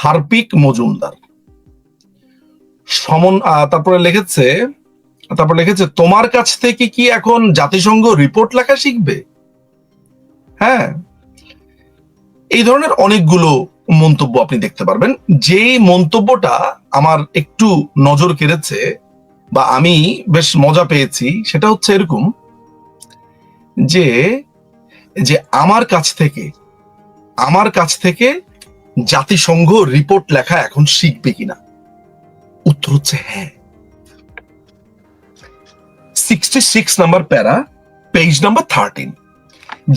Harpic Majumdar. সমন তারপরে লিখেছে, তারপর লিখেছে, তোমার কাছ থেকে কি এখন জাতিসংঘ রিপোর্ট লেখা শিখবে? হ্যাঁ। এই ধরনের অনেকগুলো মন্তব্য আপনি দেখতে পারবেন। যেই মন্তব্যটা আমার একটু নজর কেড়েছে বা আমি বেশ মজা পেয়েছি, সেটা হচ্ছে এরকম যে যে আমার কাছ থেকে, আমার কাছ থেকে জাতিসংঘ রিপোর্ট লেখা এখন শিখবে কিনা? উত্তর হচ্ছে হ্যাঁ। Sixty six number para page number thirteen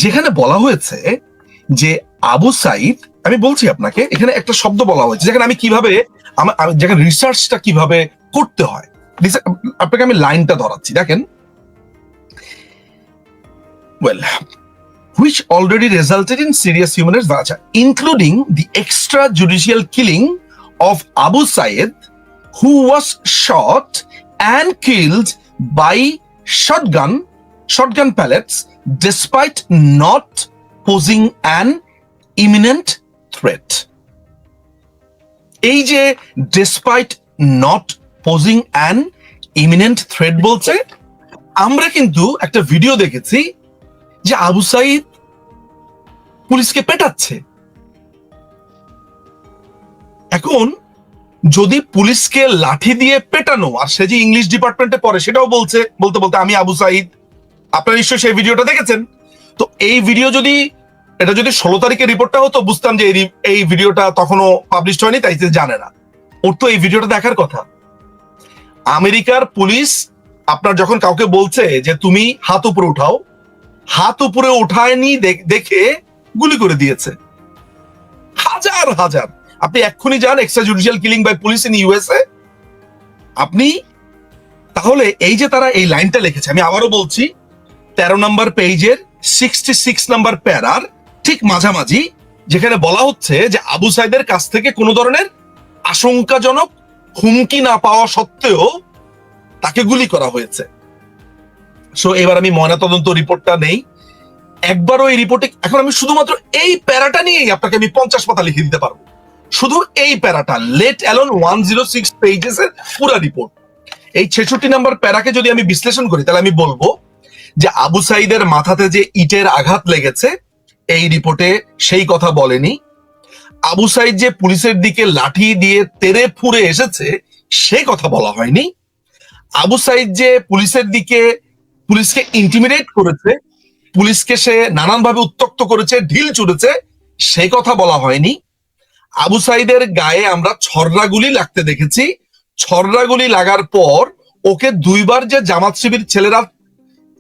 যেখানে বলা হয়েছে যে আবু সাইদ, আমি বলছি আপনাকে, এখানে একটা শব্দ বলা হয়েছে, যেখানে আমি কীভাবে যেখানে রিসার্চটা কীভাবে করতে হয়। আপনাকে আমি লাইনটা ধরাচ্ছি, দেখেন। Well which already resulted in serious human rights violation, including the extrajudicial killing of Abu Sayyid, who was shot and killed by shotgun shotgun pellets despite not posing an imminent threat. যে despite not posing an imminent threat বলছে আমরা কিন্তু একটা video দেখেছি যে আবু সাইদ পুলিশকে পেটাচ্ছে। এখন যদি পুলিশকে লাঠি দিয়ে পেটানো, আর সে যে ইংলিশ ডিপার্টমেন্টে পড়ে, সেটাও বলছে, বলতে বলতে আমি আবু সাইদ। আপনারা নিশ্চয়ই সেই ভিডিওটা দেখেছেন। তো এই ভিডিও যদি, এটা যদি ষোলো তারিখের রিপোর্টটা হতো, বুঝতাম যে এই ভিডিওটা তখনও পাবলিশ হয়নি, তাই সে জানে না। ওর তো এই ভিডিওটা দেখার কথা। আমেরিকার পুলিশ আপনার যখন কাউকে বলছে যে তুমি হাত উপরে উঠাও হাত উপরে উঠায়নি দেখ- দেখে গুলি করে দিয়েছে। হাজার হাজার। আপনি এক্ষুনি যান extra judicial killing by police in USA আপনি তাহলে এই যে তারা এই লাইনটা লিখেছে, আমি আবারও বলছি, তেরো নম্বর পেজের সিক্সটি সিক্স নাম্বার প্যারার ঠিক মাঝামাঝি, যেখানে বলা হচ্ছে যে আবু সাইদের কাছ থেকে কোনো ধরনের আশঙ্কাজনক হুমকি না পাওয়া সত্ত্বেও তাকে গুলি করা হয়েছে। সো এবার আমি ময়নাতদন্ত রিপোর্টটা নেই। একবারও এই রিপোর্টে এখন আমি শুধুমাত্র এই প্যারাটা নিয়েই আপনাকে আমি পঞ্চাশ পাতা লিখে দিতে পারব। শুধু এই প্যারাটা let alone one zero six pages এর পুরা রিপোর্ট এই ছেষট্টি নাম্বার প্যারাকে যদি আমি বিশ্লেষণ করি, তাহলে আমি বলব যে আবু সাইদের মাথাতে যে ইটের আঘাত লেগেছে, এই রিপোর্টে সেই কথা বলেনি। আবু সাইদ যে পুলিশের দিকে লাঠি দিয়ে তেরে ফুরে এসেছে সেই কথা বলা হয়নি। আবু সাইদ যে পুলিশের দিকে পুলিশকে ইন্টিমিডেট করেছে, পুলিশকে সে নানানভাবে উত্তক্ত করেছে, ঢিল ছুড়েছে, সেই কথা বলা হয়নি। আবু সাইদের গায়ে আমরা ছররাগুলি লাগতে দেখেছি। ছররাগুলি লাগার পর ওকে দুইবার যে জামাত শিবির ছেলেরা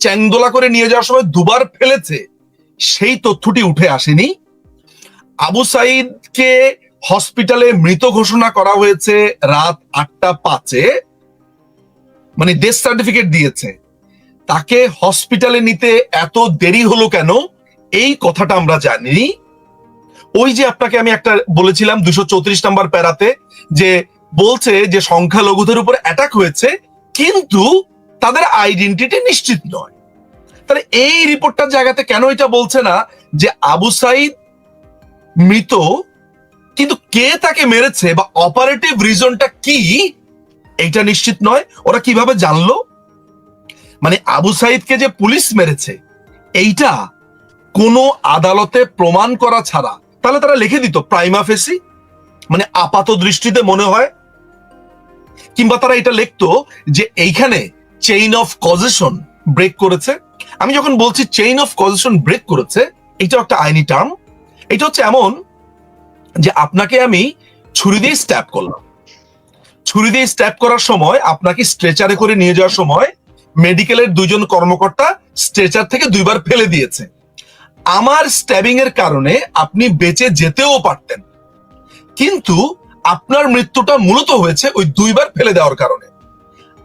চ্যাংদোলা করে নিয়ে যাওয়ার সময় দুবার ফেলেছে, সেই তথ্যটি উঠে আসেনি। আবু সাইদকে হসপিটালে মৃত ঘোষণা করা হয়েছে রাত আটটা পাঁচে মানে ডেথ সার্টিফিকেট দিয়েছে। তাকে হসপিটালে নিতে এত দেরি হলো কেন? এই কথাটা আমরা জানি। ওই যে আপনাকে আমি একটা বলেছিলাম দুশো চৌত্রিশ নাম্বার প্যারাতে যে বলছে যে সংখ্যালঘুদের উপর অ্যাটাক হয়েছে, কিন্তু তাদের আইডেন্টিটি নিশ্চিত নয়। তাহলে এই রিপোর্টটার জায়গাতে কেন এটা বলছে না যে আবু সাইদ মৃত, কিন্তু কে তাকে মেরেছে বা অপারেটিভ রিজনটা কি, এটা নিশ্চিত নয়। ওরা কীভাবে জানলো? মানে আবু সাইদকে যে পুলিশ মেরেছে, এইটা কোনো আদালতে প্রমাণ করা ছাড়া, তাহলে তারা লিখে দিত, প্রাইমা ফেসি মানে আপাত দৃষ্টিতে মনে হয়, কিংবা তারা এটা লিখতো যে এইখানে চেইন অফ কজেশন ব্রেক করেছে। আমি যখন বলছি চেইন অফ কজেশন ব্রেক করেছে এটা একটা আইনি টার্ম এটা হচ্ছে এমন যে আপনাকে আমি ছুরি দিয়ে স্ট্যাপ করলাম। ছুরি দিয়ে স্ট্যাপ করার সময় আপনাকে স্ট্রেচারে করে নিয়ে যাওয়ার সময় মেডিকেলের দুইজন কর্মকর্তা স্ট্রেচার থেকে দুইবার ফেলে দিয়েছে। আমার স্ট্যাবিং এর কারণে আপনি বেঁচে যেতেও পারতেন। কিন্তু আপনার মৃত্যুটা মূলত হয়েছে ওই দুইবার ফেলে দেওয়ার কারণে।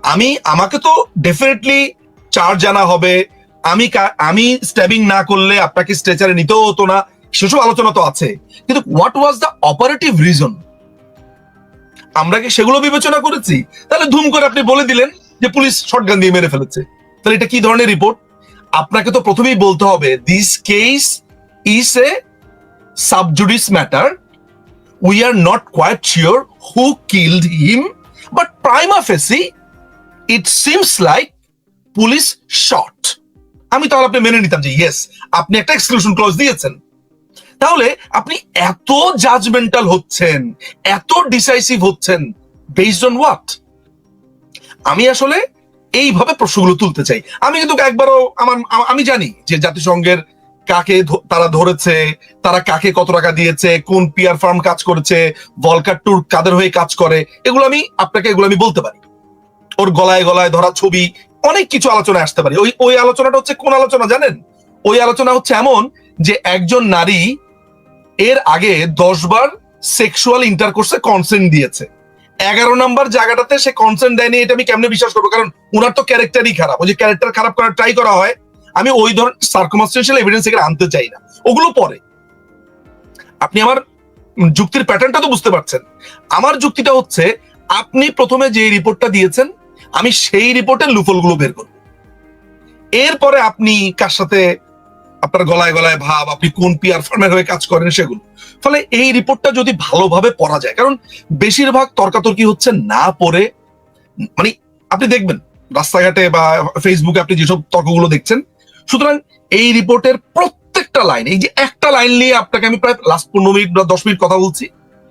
আমি, আমাকে তো ডেফিনেটলি চার্জ জানা হবে। আমি আমি স্ট্যাবিং না করলে আপনাকে স্ট্রেচারে নিতেও হতো না। সেসব আলোচনা তো আছে। কিন্তু what was the operative reason আমরা কি সেগুলো বিবেচনা করেছি? তাহলে ধুম করে আপনি বলে দিলেন। যে পুলিশ শটগান দিয়ে মেরে ফেলেছে। তাহলে এটা কি ধরনের রিপোর্ট আপনাকে তো প্রথমেই বলতে হবে this case is a sub judice matter we are not quite sure who killed him but prima facie it seems like police shot আমি তাহলে আপনি মেনে নিতাম যে ইয়েস আপনি একটা এক্সক্লুশন ক্লজ দিয়েছেন। তাহলে আপনি এত জাজমেন্টাল হচ্ছেন, এত ডিসাইসিভ হচ্ছেন বেসড অন হোয়াট আমি আসলে এইভাবে প্রশ্নগুলো তুলতে চাই। আমি কিন্তু একবারও আমার, আমি জানি যে জাতিসংঘের কাকে তারা ধরেছে, তারা কাকে কত টাকা দিয়েছে, কোন পিয়ার ফার্ম কাজ করেছে, ভলকার ট্যুর কাদের হয়ে কাজ করে, এগুলো আমি আপনাকে, এগুলো আমি বলতে পারি। ওর গলায় গলায় ধরা ছবি, অনেক কিছু আলোচনায় আসতে পারি। ওই ওই আলোচনাটা হচ্ছে কোন আলোচনা জানেন? ওই আলোচনা হচ্ছে এমন যে একজন নারী এর আগে দশ বার সেক্সুয়াল ইন্টারকোর্সে কনসেন্ট দিয়েছে। এগারো নাম্বার জায়গাটাতে সে কনসেন্ট দেয়নি, এটা আমি কেমনে বিশ্বাস করব? কারণ ওনার তো ক্যারেক্টারই খারাপ। ওই যে ক্যারেক্টার খারাপ করার ট্রাই করা হয়, আমি ওই ধরনের সার্কমাস্টেন্সিয়াল এভিডেন্স এখানে আনতে চাই না। ওগুলো পরে। আপনি আমার যুক্তির প্যাটার্নটা তো বুঝতে পারছেন। আমার যুক্তিটা হচ্ছে, আপনি প্রথমে যে রিপোর্টটা দিয়েছেন, আমি সেই রিপোর্টের লুফলগুলো বের করব। এরপরে আপনি কার সাথে আপনার গলায় গলায় ভাব, আপনি কোন পিয়ার ফার্মের হয়ে কাজ করেন সেগুলো। ফলে এই রিপোর্টটা যদি ভালোভাবে পড়া যায়, কারণ বেশিরভাগ তর্কাতর্কি হচ্ছে না পড়ে মানে আপনি দেখবেন, রাস্তাঘাটে বা ফেসবুকে আপনি যেসব তর্কগুলো দেখছেন, সুতরাং এই রিপোর্টের প্রত্যেকটা লাইন এই যে একটা লাইন নিয়ে আপনাকে আমি প্রায় লাস্ট পনেরো মিনিট বা দশ মিনিট কথা বলছি,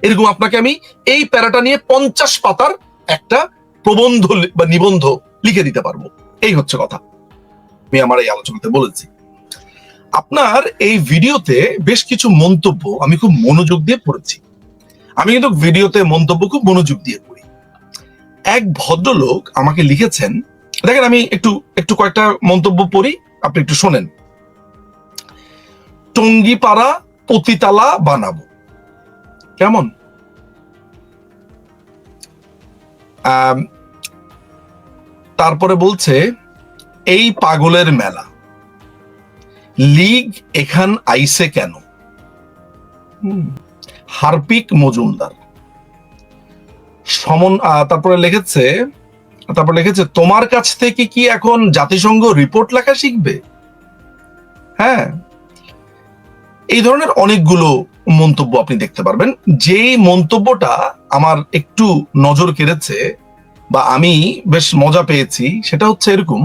এরকম আপনাকে আমি এই প্যারাটা নিয়ে পঞ্চাশ পাতার একটা প্রবন্ধ বা নিবন্ধ লিখে দিতে পারব। এই হচ্ছে কথা। আমি আমার এই আলোচনাতে বলেছি। আপনার এই ভিডিওতে বেশ কিছু মন্তব্য আমি খুব মনোযোগ দিয়ে পড়েছি। আমি কিন্তু ভিডিওতে মন্তব্য খুব মনোযোগ দিয়ে পড়ি। এক ভদ্রলোক আমাকে লিখেছেন, দেখেন আমি একটু একটু কয়েকটা মন্তব্য পড়ি, আপনি একটু শোনেন। টঙ্গিপাড়া পতিতালা বানাবো। কেমন? তারপরে বলছে, এই পাগলের মেলা। লিগ এখান আইসে কেন? হার্পিক মজুমদার। সমন তারপরে লিখেছে, তারপর লিখেছে, তোমার কাছ থেকে কি এখন জাতিসংঘ রিপোর্ট লেখা শিখবে? হ্যাঁ এই ধরনের অনেকগুলো মন্তব্য আপনি দেখতে পারবেন। যেই মন্তব্যটা আমার একটু নজর কেড়েছে বা আমি বেশ মজা পেয়েছি, সেটা হচ্ছে এরকম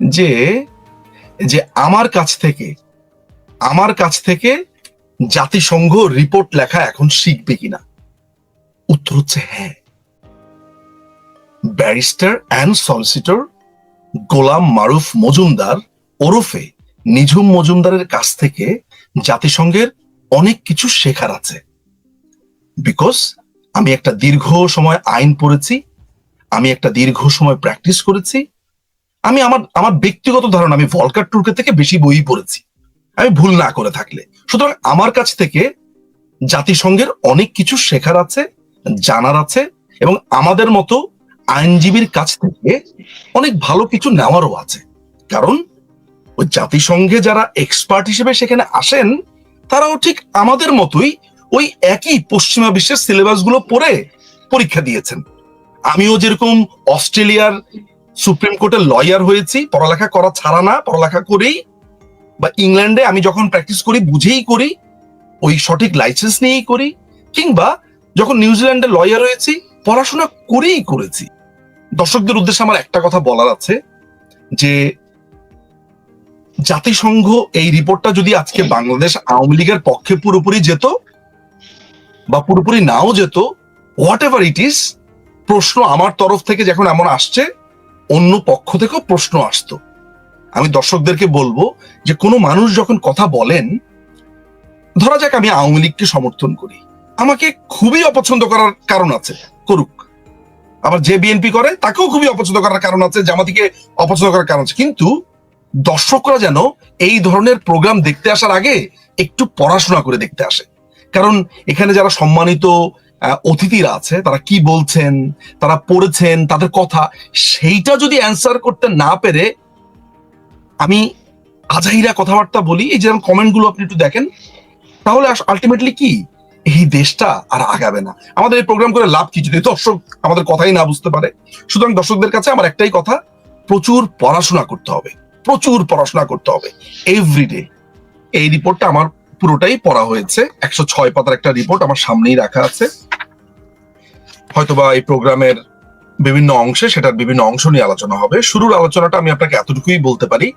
যে যে আমার কাছ থেকে, আমার কাছ থেকে জাতিসংঘ রিপোর্ট লেখা এখন শিখবে কিনা? উত্তর হচ্ছে হ্যাঁ। Barrister and solicitor Golam Maruf Majumder ওরফে নিঝুম মজুমদারের কাছ থেকে জাতিসংঘের অনেক কিছু শেখার আছে। বিকজ আমি একটা দীর্ঘ সময় আইন পড়েছি, আমি একটা দীর্ঘ সময় প্র্যাকটিস করেছি আমি আমার আমার ব্যক্তিগত ধারণা, আমি ভলকার টুর্কে থেকে বেশি বই পড়েছি। আমি ভুল না করে থাকলে। সুতরাং আমার কাছ থেকে জাতিসংঘের অনেক কিছু শেখার আছে, জানার আছে, এবং আমাদের মতো আইনজীবীর কাছ থেকে অনেক ভালো কিছু নেওয়ারও আছে। কারণ, ওই জাতিসংঘে যারা এক্সপার্ট হিসেবে সেখানে আসেন, তারাও ঠিক আমাদের মতোই ওই একই পশ্চিমা বিশ্বের সিলেবাসগুলো পড়ে পরীক্ষা দিয়েছেন। আমিও যেরকম অস্ট্রেলিয়ার সুপ্রিম কোর্টের লয়ার হয়েছি, পড়ালেখা করা ছাড়া না, পড়ালেখা করেই। বা ইংল্যান্ডে আমি যখন প্র্যাকটিস করি, বুঝেই করি, ওই সঠিক লাইসেন্স নিয়েই করি, কিংবা যখন নিউজিল্যান্ডে লয়ার হয়েছি, পড়াশোনা করেই করেছি। দর্শকদের উদ্দেশ্যে আমার একটা কথা বলার আছে, যে জাতিসংঘ এই রিপোর্টটা যদি আজকে বাংলাদেশ আওয়ামী লীগের পক্ষে পুরোপুরি যেত, বা পুরোপুরি নাও যেত হোয়াট এভার ইট ইস প্রশ্ন আমার তরফ থেকে যখন এমন আসছে অন্য পক্ষ থেকেও প্রশ্ন আসতো। আমি দর্শকদেরকে বলব যে, কোনো মানুষ যখন কথা বলেন, ধরা যাক আমি আওয়ামী লীগকে সমর্থন করি। আমাকে খুবই অপছন্দ করার কারণ আছে, করুক। আবার যে বিএনপি করে, তাকেও খুবই অপছন্দ করার কারণ আছে, জামাতিকে অপছন্দ করার কারণ আছে। কিন্তু দর্শকরা যেন এই ধরনের প্রোগ্রাম দেখতে আসার আগে একটু পড়াশোনা করে দেখতে আসে। কারণ এখানে যারা সম্মানিত অতিথিরা আছে, তারা কি বলছেন, তারা পড়েছেন, তাদের কথা, সেইটা যদি অ্যান্সার করতে না পেরে আমি আজাইরা কথাবার্তা বলি, এই যেরকম কমেন্টগুলো আপনি একটু দেখেন, তাহলে আলটিমেটলি কি? এই দেশটা আর আগাবে না। আমাদের এই প্রোগ্রাম করে লাভ কি যদি দর্শক আমাদের কথাই না বুঝতে পারে? সুতরাং দর্শকদের কাছে আমার একটাই কথা, প্রচুর পড়াশোনা করতে হবে, প্রচুর পড়াশোনা করতে হবে এভরিডে এই রিপোর্টটা আমার পুরোটাই পড়া হয়েছে, একশো ছয় পাতার একটা রিপোর্ট আমার সামনেই রাখা আছে। হয়তোবা এই প্রোগ্রামের বিভিন্ন অংশে সেটার বিভিন্ন অংশ নিয়ে আলোচনা হবে। শুরুর আলোচনাটা আমি আপনাকে এতটুকুই বলতে পারি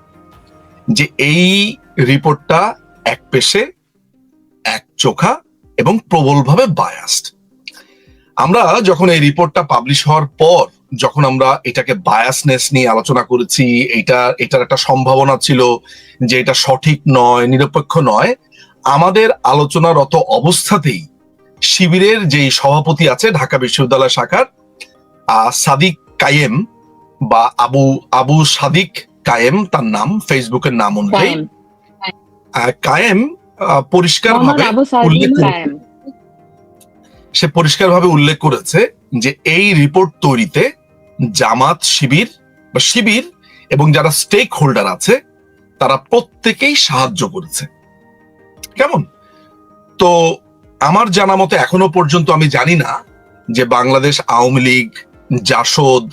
যে এই রিপোর্টটা এক পেশে, এক চোখা এবং প্রবলভাবে বায়াসড আমরা যখন এই রিপোর্টটা পাবলিশ হওয়ার পর যখন আমরা এটাকে বায়াসনেস নিয়ে আলোচনা করেছি এটা এটার একটা সম্ভাবনা ছিল যে এটা সঠিক নয়, নিরপেক্ষ নয়, আমাদের আলোচনারত অবস্থাতেই শিবিরের যেই সভাপতি আছে ঢাকা বিশ্ববিদ্যালয় শাখার সাদিক কায়েম বা আবু আবু সাদিক কায়েম তার নাম ফেসবুকের নাম অনুযায়ী কায়েম। আহ, পরিষ্কার ভাবে উল্লেখ সে পরিষ্কারভাবে উল্লেখ করেছে যে এই রিপোর্ট তৈরিতে জামাত শিবির বা শিবির এবং যারা স্টেক হোল্ডার আছে তারা প্রত্যেকেই সাহায্য করেছে। কেমন? তো আমার জানা মতে এখনও পর্যন্ত আমি জানি না যে বাংলাদেশ আওয়ামী লীগ, জাসদ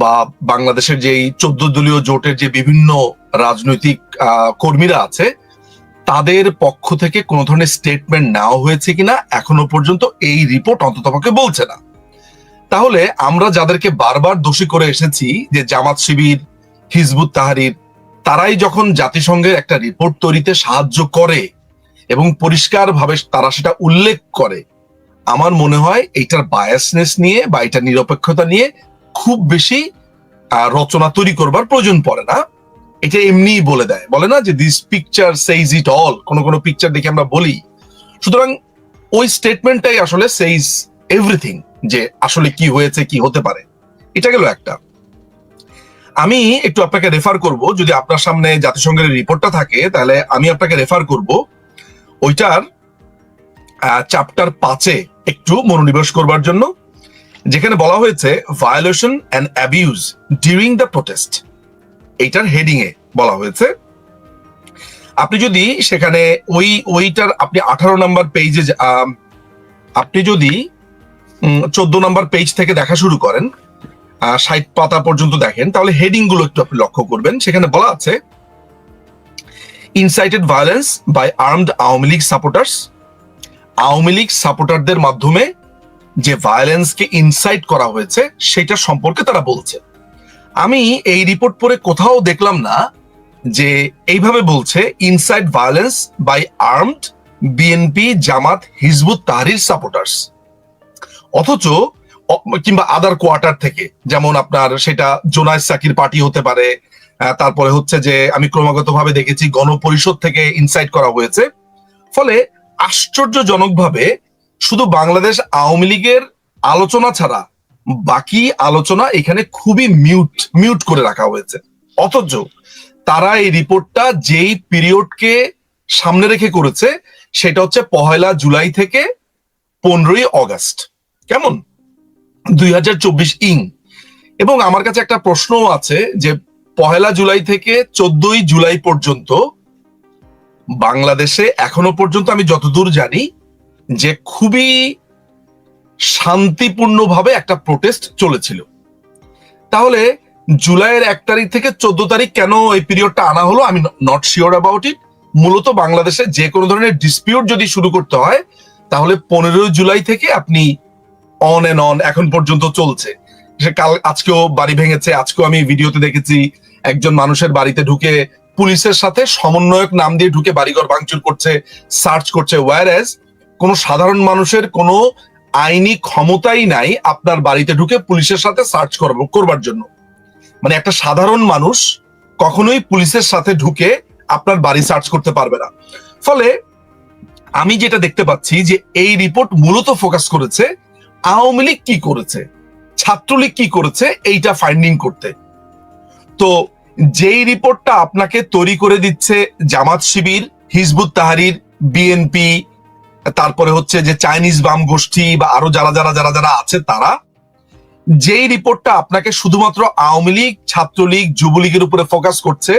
বা বাংলাদেশের যেই চোদ্দ দলীয় জোটের যে বিভিন্ন রাজনৈতিক কর্মীরা আছে, তাদের পক্ষ থেকে কোনো ধরনের স্টেটমেন্ট নেওয়া হয়েছে কিনা এখনও পর্যন্ত এই রিপোর্ট অন্ততপক্ষে বলছে না। তাহলে আমরা যাদেরকে বারবার দোষী করে এসেছি যে জামাত শিবির, হিজবুত তাহারির, তারাই যখন জাতিসংঘের একটা রিপোর্ট তৈরিতে সাহায্য করে এবং পরিষ্কারভাবে তারা সেটা উল্লেখ করে। আমার মনে হয় এইটার বায়াসনেস নিয়ে বা এটা নিরপেক্ষতা নিয়ে খুব বেশি রচনা তৈরি করবার প্রয়োজন পড়ে না। এটা এমনিই বলে দেয়। বলে না যে this picture says it all কোনো কোনো পিকচার দেখে আমরা বলি। সুতরাং ওই স্টেটমেন্টটাই আসলে সেইজ এভরিথিং যে আসলে কি হয়েছে, কি হতে পারে। এটা গেল একটা। আমি একটু আপনাকে রেফার করব। যদি আপনার সামনে জাতিসংঘের রিপোর্টটা থাকে, তাহলে আমি আপনাকে রেফার করব ওইটার চ্যাপ্টার পাঁচে একটু মনোনিবেশ করবার জন্য, যেখানে বলা হয়েছে violation and abuse during the protest এইটার হেডিং এ বলা হয়েছে। আপনি যদি সেখানে ওই, ওইটার আপনি আঠারো নাম্বার পেজে আপনি যদি চোদ্দ নাম্বার পেজ থেকে দেখা শুরু করেন ষাট পাতা পর্যন্ত দেখেন, তাহলে হেডিংগুলো একটু আপনি লক্ষ্য করবেন। সেখানে বলা আছে incited violence by armed Awami League supporters Awami League সাপোর্টারদের মাধ্যমে যে ভায়োলেন্সকে ইনসাইট করা হয়েছে, সেটা সম্পর্কে তারা বলছে। আমি এই রিপোর্ট পড়ে কোথাও দেখলাম না যে এইভাবে বলছে incited violence by armed BNP Jamaat Hizbut Tahrir supporters অথচ কিংবা আদার কোয়ার্টার থেকে, যেমন আপনার সেটা জোনায়েদ সাকির পার্টি হতে পারে তারপরে হচ্ছে যে আমি ক্রমাগত ভাবে দেখেছি গণপরিষদ থেকে ইনসাইট করা হয়েছে। ফলে আশ্চর্যজনকভাবে শুধু বাংলাদেশ আওয়ামী লীগের আলোচনা ছাড়া বাকি আলোচনা এখানে খুবই মিউট মিউট করে রাখা হয়েছে। অথচ তারা এই রিপোর্টটা যেই পিরিয়ডকে সামনে রেখে করেছে, সেটা হচ্ছে পহেলা জুলাই থেকে পনেরোই অগস্ট কেমন? দুই হাজার চব্বিশ ইং। এবং আমার কাছে একটা প্রশ্নও আছে যে পহেলা জুলাই থেকে চোদ্দই জুলাই পর্যন্ত বাংলাদেশে এখনও পর্যন্ত আমি যতদূর জানি যে খুবই শান্তিপূর্ণভাবে একটা প্রোটেস্ট চলেছিল। তাহলে জুলাইয়ের এক তারিখ থেকে চোদ্দ তারিখ কেন এই পিরিয়ডটা আনা হলো? আমি নট শিওর অ্যাবাউট ইট মূলত বাংলাদেশে যে কোনো ধরনের ডিসপিউট যদি শুরু করতে হয়, তাহলে পনেরোই জুলাই থেকে আপনি অন এন্ড অন এখন পর্যন্ত চলছে। সে কাল আজকেও বাড়ি ভেঙেছে, আজকেও আমি ভিডিওতে দেখেছি। একজন মানুষের বাড়িতে ঢুকে পুলিশের সাথে সমন্বয়ক নাম দিয়ে ঢুকে বাড়িঘর ভাঙচুর করছে, সার্চ করছে ওয়ার কোনো সাধারণ মানুষের কোনো আইনি ক্ষমতাই নাই আপনার বাড়িতে ঢুকে পুলিশের সাথে সার্চ করব করবার জন্য। মানে একটা সাধারণ মানুষ কখনোই পুলিশের সাথে ঢুকে আপনার বাড়ি সার্চ করতে পারবে না। ফলে আমি যেটা দেখতে পাচ্ছি যে এই রিপোর্ট মূলত ফোকাস করেছে আওয়ামী লীগ কি করেছে, ছাত্রলীগ কি করেছে, এইটা ফাইন্ডিং করতে। তো যেই রিপোর্টটা আপনাকে তৈরি করে দিচ্ছে জামাত শিবির, হিজবুত তাহারির বিএনপি তারপরে হচ্ছে যে চাইনিজ বাম গোষ্ঠী বা আরও যারা যারা যারা যারা আছে তারা, যেই রিপোর্টটা আপনাকে শুধুমাত্র আওয়ামী লীগ, ছাত্রলীগ, যুবলীগের উপরে ফোকাস করছে,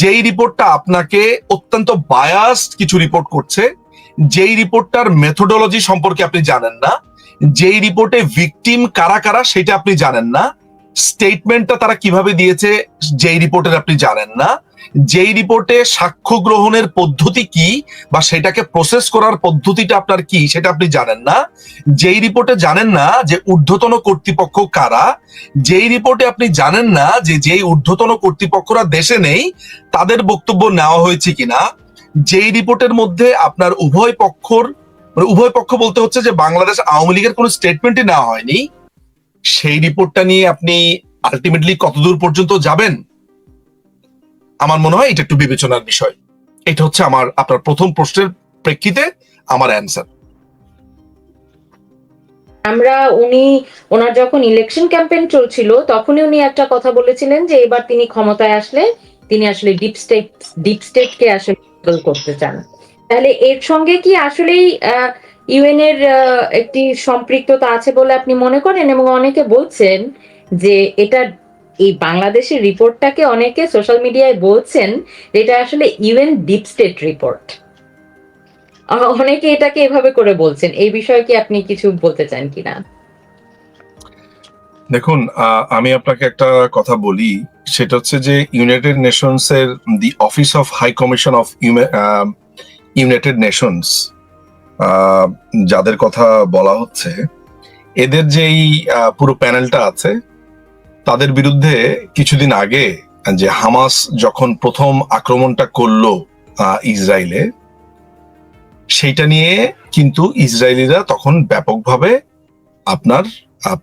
যেই রিপোর্টটা আপনাকে অত্যন্ত বায়াসড কিছু রিপোর্ট করছে, যেই রিপোর্টটার মেথোডোলজি সম্পর্কে আপনি জানেন না, যেই রিপোর্টে ভিকটিম কারা কারা সেটা আপনি জানেন না স্টেটমেন্টটা তারা কীভাবে দিয়েছে, যেই রিপোর্টের আপনি জানেন না। যেই রিপোর্টে সাক্ষ্য গ্রহণের পদ্ধতি কি বা সেটাকে প্রসেস করার পদ্ধতিটা আপনার কি, সেটা আপনি জানেন না। যেই রিপোর্টে জানেন না যে ঊর্ধ্বতন কর্তৃপক্ষ কারা, যেই রিপোর্টে আপনি জানেন না যে যেই ঊর্ধ্বতন কর্তৃপক্ষরা দেশে নেই, তাদের বক্তব্য নেওয়া হয়েছে কিনা, যেই রিপোর্টের মধ্যে আপনার উভয় পক্ষর মানে উভয় পক্ষ বলতে হচ্ছে যে বাংলাদেশ আওয়ামী লীগের কোনো স্টেটমেন্টই নেওয়া হয়নি সেই রিপোর্টটা নিয়ে আপনি আলটিমেটলি কতদূর পর্যন্ত যাবেন? আমার মনে হয় এটা একটু বিবেচনার বিষয়। এটা হচ্ছে আমার, আপনার প্রথম প্রশ্নের প্রেক্ষিতে আমার অ্যান্সার আমরা, উনি, ওনার যখন ইলেকশন ক্যাম্পেইন চলছিল, তখনই উনি একটা কথা বলেছিলেন যে এবার তিনি ক্ষমতায় আসলে, তিনি আসলে ডিপ স্টেট ডিপ স্টেটকে আসলে করতে চান। তাহলে এর সঙ্গে কি আসলেই ইউএন এর একটি সম্পৃক্ততা আছে বলে আপনি মনে করেন? এবং অনেকে বলছেন যে এটা এই বাংলাদেশের রিপোর্টটাকে অনেকে সোশ্যাল মিডিয়ায় বলছেন এটা আসলে ইউএন ডিপ স্টেট রিপোর্ট। অনেকে এটাকে এভাবে করে বলছেন। এই বিষয়ে কি আপনি কিছু বলতে চান কিনা? দেখুন আমি আপনাকে একটা কথা বলি। সেটা হচ্ছে যে ইউনাইটেড নেশনস এর the office of high commission of United Nations যাদের কথা বলা হচ্ছে এদের যেই আহ, পুরো প্যানেলটা আছে তাদের বিরুদ্ধে কিছুদিন আগে যে হামাস যখন প্রথম আক্রমণটা করল ইসরায়েলে সেইটা নিয়ে কিন্তু ইসরায়েলিরা তখন ব্যাপকভাবে আপনার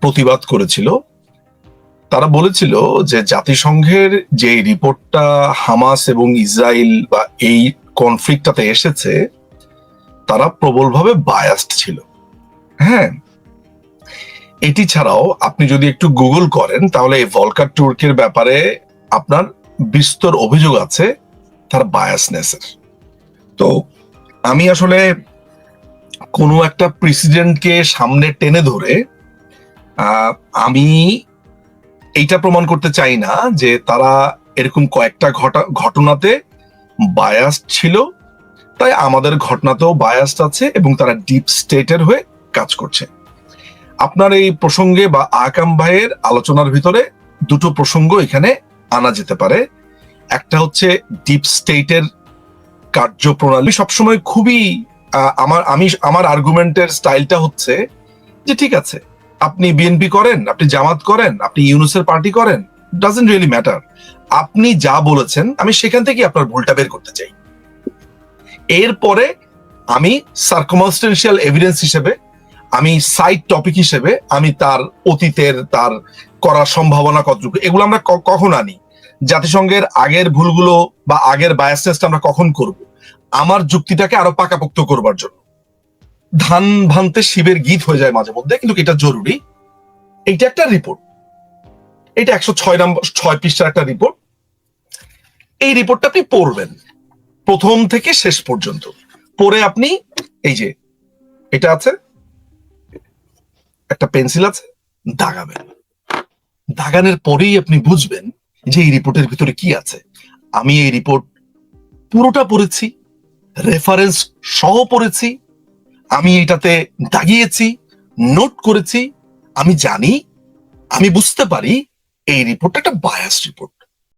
প্রতিবাদ করেছিল। তারা বলেছিল যে জাতিসংঘের যে রিপোর্টটা হামাস এবং ইসরায়েল বা এই কনফ্লিক্টটাতে এসেছে তারা প্রবলভাবে বায়াস্ট ছিল। হ্যাঁ এটি ছাড়াও আপনি যদি একটু গুগল করেন, তাহলে এই ভলকার টুর্কের ব্যাপারে আপনার বিস্তর অভিযোগ আছে, তার বায়াসনেসের তো আমি আসলে কোনো একটা প্রেসিডেন্টকে সামনে টেনে ধরে আমি এইটা প্রমাণ করতে চাই না যে তারা এরকম কয়েকটা ঘটা, ঘটনাতে বায়াসড ছিল তাই আমাদের ঘটনাতেও বায়াসড আছে এবং তারা ডিপ স্টেটের হয়ে কাজ করছে। আপনার এই প্রসঙ্গে বা আকাম ভাইয়ের আলোচনার ভিতরে দুটো প্রসঙ্গ এখানে আনা যেতে পারে। একটা হচ্ছে ডিপ স্টেটের কার্যপ্রণালী। সবসময় খুবই আমার, আমি, আমার আর্গুমেন্টের স্টাইলটা হচ্ছে যে ঠিক আছে, আপনি বিএনপি করেন, আপনি জামাত করেন, আপনি ইউনুসের পার্টি করেন ডাজেন্ট রিয়েলি ম্যাটার আপনি যা বলেছেন, আমি সেখান থেকে আপনার ভুলটা বের করতে চাই। এরপরে আমি সার্কমস্টেন্সিয়াল এভিডেন্স হিসেবে, আমি সাইড টপিক হিসেবে, আমি তার অতীতের, তার করার সম্ভাবনা কতটুকু, এগুলো আমরা কখন আনি? জাতিসংঘের আগের ভুলগুলো বা আগের বায়াসনেসটা আমরা কখন করব? আমার যুক্তিটাকে আরও পাকাপোক্ত করবার জন্য। ধান ভানতে শিবের গীত হয়ে যায় মাঝে মধ্যে, কিন্তু এটা জরুরি। এইটা একটা রিপোর্ট এটা একশো ছয় নম্বর ছয় পৃষ্ঠার একটা রিপোর্ট এই রিপোর্টটা আপনি পড়বেন। প্রথম থেকে শেষ পর্যন্ত। পরে আপনি, এই যে, এটা আছে, একটা পেন্সিল আছে, দাগাবেন। দাগানের পরেই আপনি বুঝবেন যে এই রিপোর্টের ভিতরে কি আছে। আমি এই রিপোর্ট পুরোটা পড়েছি রেফারেন্স সহ পড়েছি, আমি এটাতে দাগিয়েছি নোট করেছি, আমি জানি, আমি বুঝতে পারি এই রিপোর্টটা একটা বায়াস রিপোর্ট